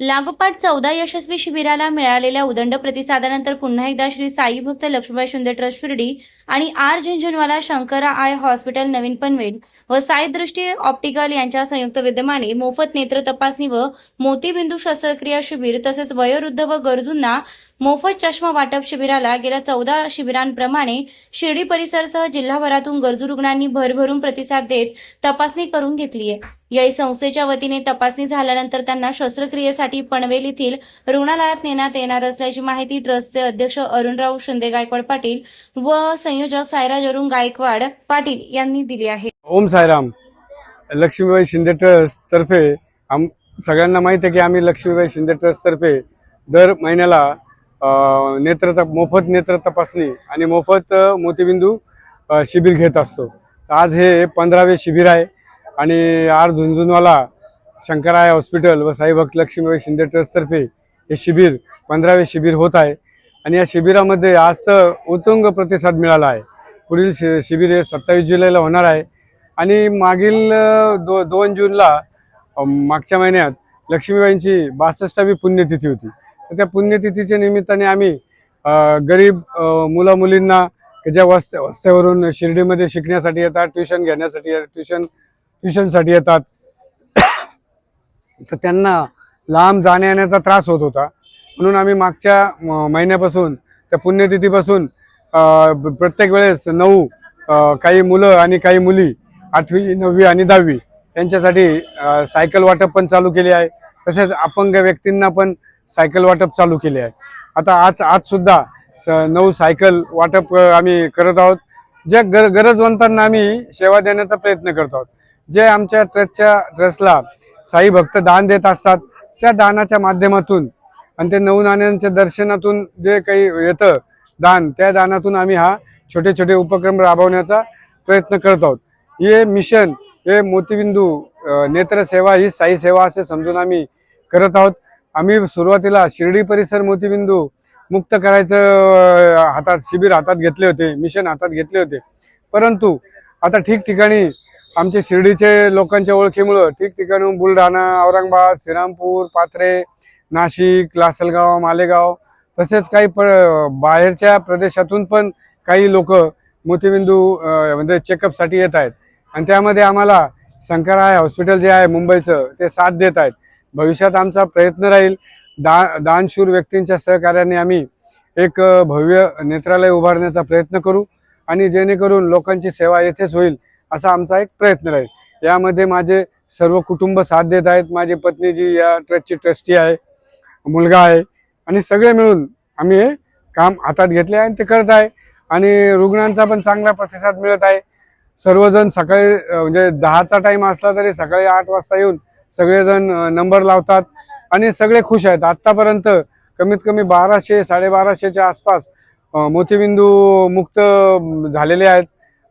लागोपाठ चौदा यशस्वी शिबिराला मिळालेल्या उदंड प्रतिसादानंतर पुन्हा एकदा श्री साई भक्त लक्ष्मीबाई शिंदे ट्रस्ट शिर्डी आणि R Jhunjhunwala Shankara eye hospital नवीन पनवेल व साई दृष्टी ऑप्टिकल यांच्या संयुक्त विद्यमाने मोफत नेत्र तपासणी व मोतीबिंदू शस्त्रक्रिया शिबिर तसेच वयोवृद्ध व गरजूंना मोफत चष्मा वाटप शिबिराला गेल्या चौदा शिबिरांप्रमाणे शिर्डी परिसरसह जिल्हाभरातून गरजू रुग्णांनी भरभरून प्रतिसाद देत तपासणी करून घेतली आहे. याही संस्थेच्या वतीने तपासणी झाल्यानंतर त्यांना शस्त्रक्रियेसाठी पनवेल येथील रुग्णालयात नेण्यात येणार असल्याची माहिती ट्रस्टचे अध्यक्ष अरुणराव शिंदे गायकवाड पाटील व संयोजक सायराज अरुण गायकवाड पाटील यांनी दिली आहे. ओम साईराम लक्ष्मीबाई शिंदे ट्रस्ट तर्फे आम सगळ्यांना माहीत आहे की आम्ही लक्ष्मीबाई शिंदे ट्रस्ट तर्फे दर महिन्याला नेत्र तप मोफत नेत्र तपासणी आणि मोफत मोतीबिंदू शिबिर घेत असतो. तर आज हे पंधरावे शिबिर आहे आणि आर झुंझुनवाला शंकराय हॉस्पिटल व साईभक्त लक्ष्मीबाई शिंदे ट्रस्टतर्फे हे शिबिर पंधरावे शिबिर होत आहे. आणि या शिबिरामध्ये आज तर उत्तुंग प्रतिसाद मिळाला आहे. पुढील शि शिबिर हे सत्तावीस जुलैला होणार आहे. आणि मागील दो दोन जूनला मागच्या महिन्यात लक्ष्मीबाईंची बासष्टावी पुण्यतिथी होती. तर त्या पुण्यतिथीच्या निमित्ताने आम्ही गरीब मुला मुलींना ज्या वस्त्या वस्त्यावरून शिर्डीमध्ये शिकण्यासाठी येतात ट्युशन घेण्यासाठी ट्युशन ट्युशनसाठी येतात तर त्यांना लांब जाण्या येण्याचा त्रास होत होता. म्हणून आम्ही मागच्या म- महिन्यापासून त्या पुण्यतिथीपासून प्रत्येक वेळेस नऊ काही मुलं आणि काही मुली आठवी नववी आणि दहावी यांच्यासाठी सायकल वाटप पण चालू केले आहे. तसेच अपंग व्यक्तींना पण सायकल वाटप चालू केले आहे. आता आज आज सुद्धा स- नऊ सायकल वाटप आम्ही करत आहोत. ज्या गर गरजवंतांना आम्ही सेवा देण्याचा प्रयत्न करत आहोत. जे आमच्या ट्रस्टच्या ट्रस्टला साई भक्त दान देत असतात त्या दानाच्या माध्यमातून आणि ते नऊ नाण्यांच्या दर्शनातून जे काही येतं दान त्या दानातून आम्ही हा छोटे छोटे उपक्रम राबवण्याचा प्रयत्न करत आहोत. हे मिशन हे मोतीबिंदू नेत्रसेवा ही साई सेवा असे समजून आम्ही करत आहोत. आम्ही सुरुवातीला शिर्डी परिसर मोतीबिंदू मुक्त करायचं हातात शिबिर हातात घेतले होते मिशन हातात घेतले होते. परंतु आता ठिकठिकाणी आमचे शिर्डीचे लोकांच्या ओळखीमुळं ठिकठिकाणी बुलढाणा औरंगाबाद श्रीरामपूर पाथरे नाशिक लासलगाव मालेगाव तसेच काही प बाहेरच्या प्रदेशातून पण काही लोक मोतीबिंदू म्हणजे चेकअपसाठी येत आहेत. आणि त्यामध्ये आम्हाला शंकराय हॉस्पिटल जे आहे मुंबईचं ते साथ देत आहेत. भविष्यात आमचा प्रयत्न राहील. दा दानशूर व्यक्तींच्या सहकार्याने आम्ही एक भव्य नेत्रालय उभारण्याचा प्रयत्न करू आणि जेणेकरून लोकांची सेवा येथेच होईल असा आमचा एक प्रयत्न राहील. यामध्ये माझे सर्व कुटुंब साथ देत आहेत. माझी पत्नी जी या ट्रस्टची ट्रस्टी आहे मुलगा आहे आणि सगळे मिळून आम्ही हे काम हातात घेतले आहे आणि ते करत आहे. आणि रुग्णांचा पण चांगला प्रतिसाद मिळत आहे. सर्वजण सकाळी म्हणजे दहाचा टाईम असला तरी सकाळी आठ वाजता येऊन सगळेजण नंबर लावतात आणि सगळे खुश आहेत. आत्तापर्यंत कमीत कमी बाराशे साडेबाराशेच्या आसपास मोतीबिंदू मुक्त झालेले आहेत.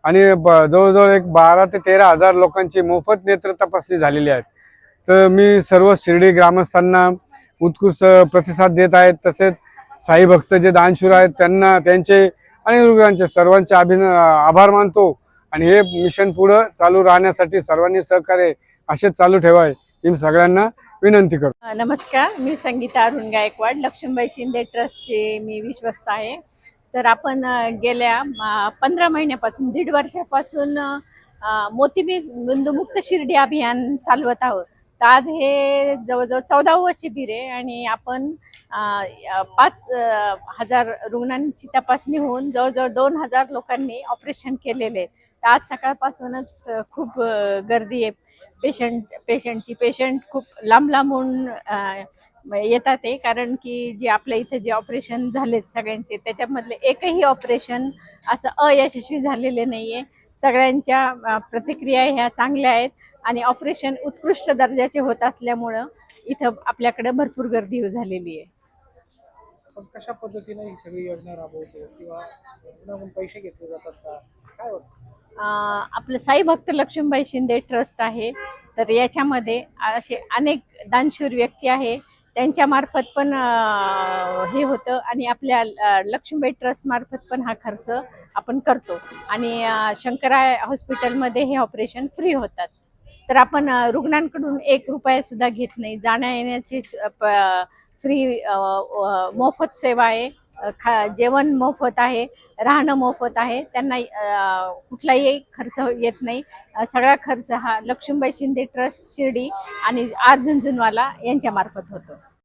आणि ब- जवळजवळ एक बारा ते तेरा हजार लोकांची मोफत नेत्र तपासणी झालेली आहे. तर मी सर्व शिर्डी ग्रामस्थांना उत्कृष्ट प्रतिसाद देत आहेत. तसेच साई भक्त जे दानशूर आहेत त्यांना त्यांचे आणि रुग्णांचे सर्वांचे अभिन आभार मानतो. आणि हे मिशन पुढं चालू राहण्यासाठी सर्वांनी सहकार्य असेच चालू ठेवावे. ही सगळ्यांना विनंती करतो. नमस्कार मी संगीता अरुण गायकवाड लक्ष्मीबाई शिंदे ट्रस्टचे मी विश्वस्त आहे. तर आपण गेल्या पंधरा महिन्यापासून दीड वर्षापासून मोतीबी मोतीबिंदू मुक्त शिर्डी अभियान चालवत आहोत. तर आज हे जवळजवळ चौदावं शिबिर आहे आणि आपण पाच हजार रुग्णांची तपासणी होऊन जवळजवळ दोन हजार लोकांनी ऑपरेशन केलेले आहे तर आज सकाळपासूनच खूप गर्दी आहे. पेशंट पेशंटची पेशंट खूप लांब लांबून येतात आहे. कारण की जे आपल्या इथे जे ऑपरेशन झालेत सगळ्यांचे त्याच्यामधले एकही ऑपरेशन असं अयशस्वी झालेले नाही आहे सगळ्यांच्या प्रतिक्रिया ह्या चांगल्या आहेत आणि ऑपरेशन उत्कृष्ट दर्जाचे होत असल्यामुळं इथं आपल्याकडे भरपूर गर्दी झालेली आहे. पण कशा पद्धतीने ही सगळी योजना राबवतो? किंवा कोणाकडून पैसे घेतले जातात का? काय वाटतं अं, आपलं लक्ष्मीबाई शिंदे ट्रस्ट आहे. तर याच्यामध्ये असे अनेक दानशूर व्यक्ती आहे. त्यांच्यामार्फत पण हे होतं आणि आपल्या लक्ष्मीबाई ट्रस्टमार्फत पण हा खर्च आपण करतो. आणि शंकरा शंकराय हॉस्पिटलमध्ये हे ऑपरेशन फ्री होतात. तर आपण रुग्णांकडून एक रुपया सुद्धा घेत नाही. जाण्या येण्याची फ्री मोफत सेवा आहे. खा जेवण मोफत आहे राहणं मोफत आहे त्यांना कुठलाही खर्च येत नाही. सगळा खर्च हा लक्ष्मीबाई शिंदे ट्रस्ट शिर्डी आणि आर झुंझुनवाला यांच्यामार्फत होतो.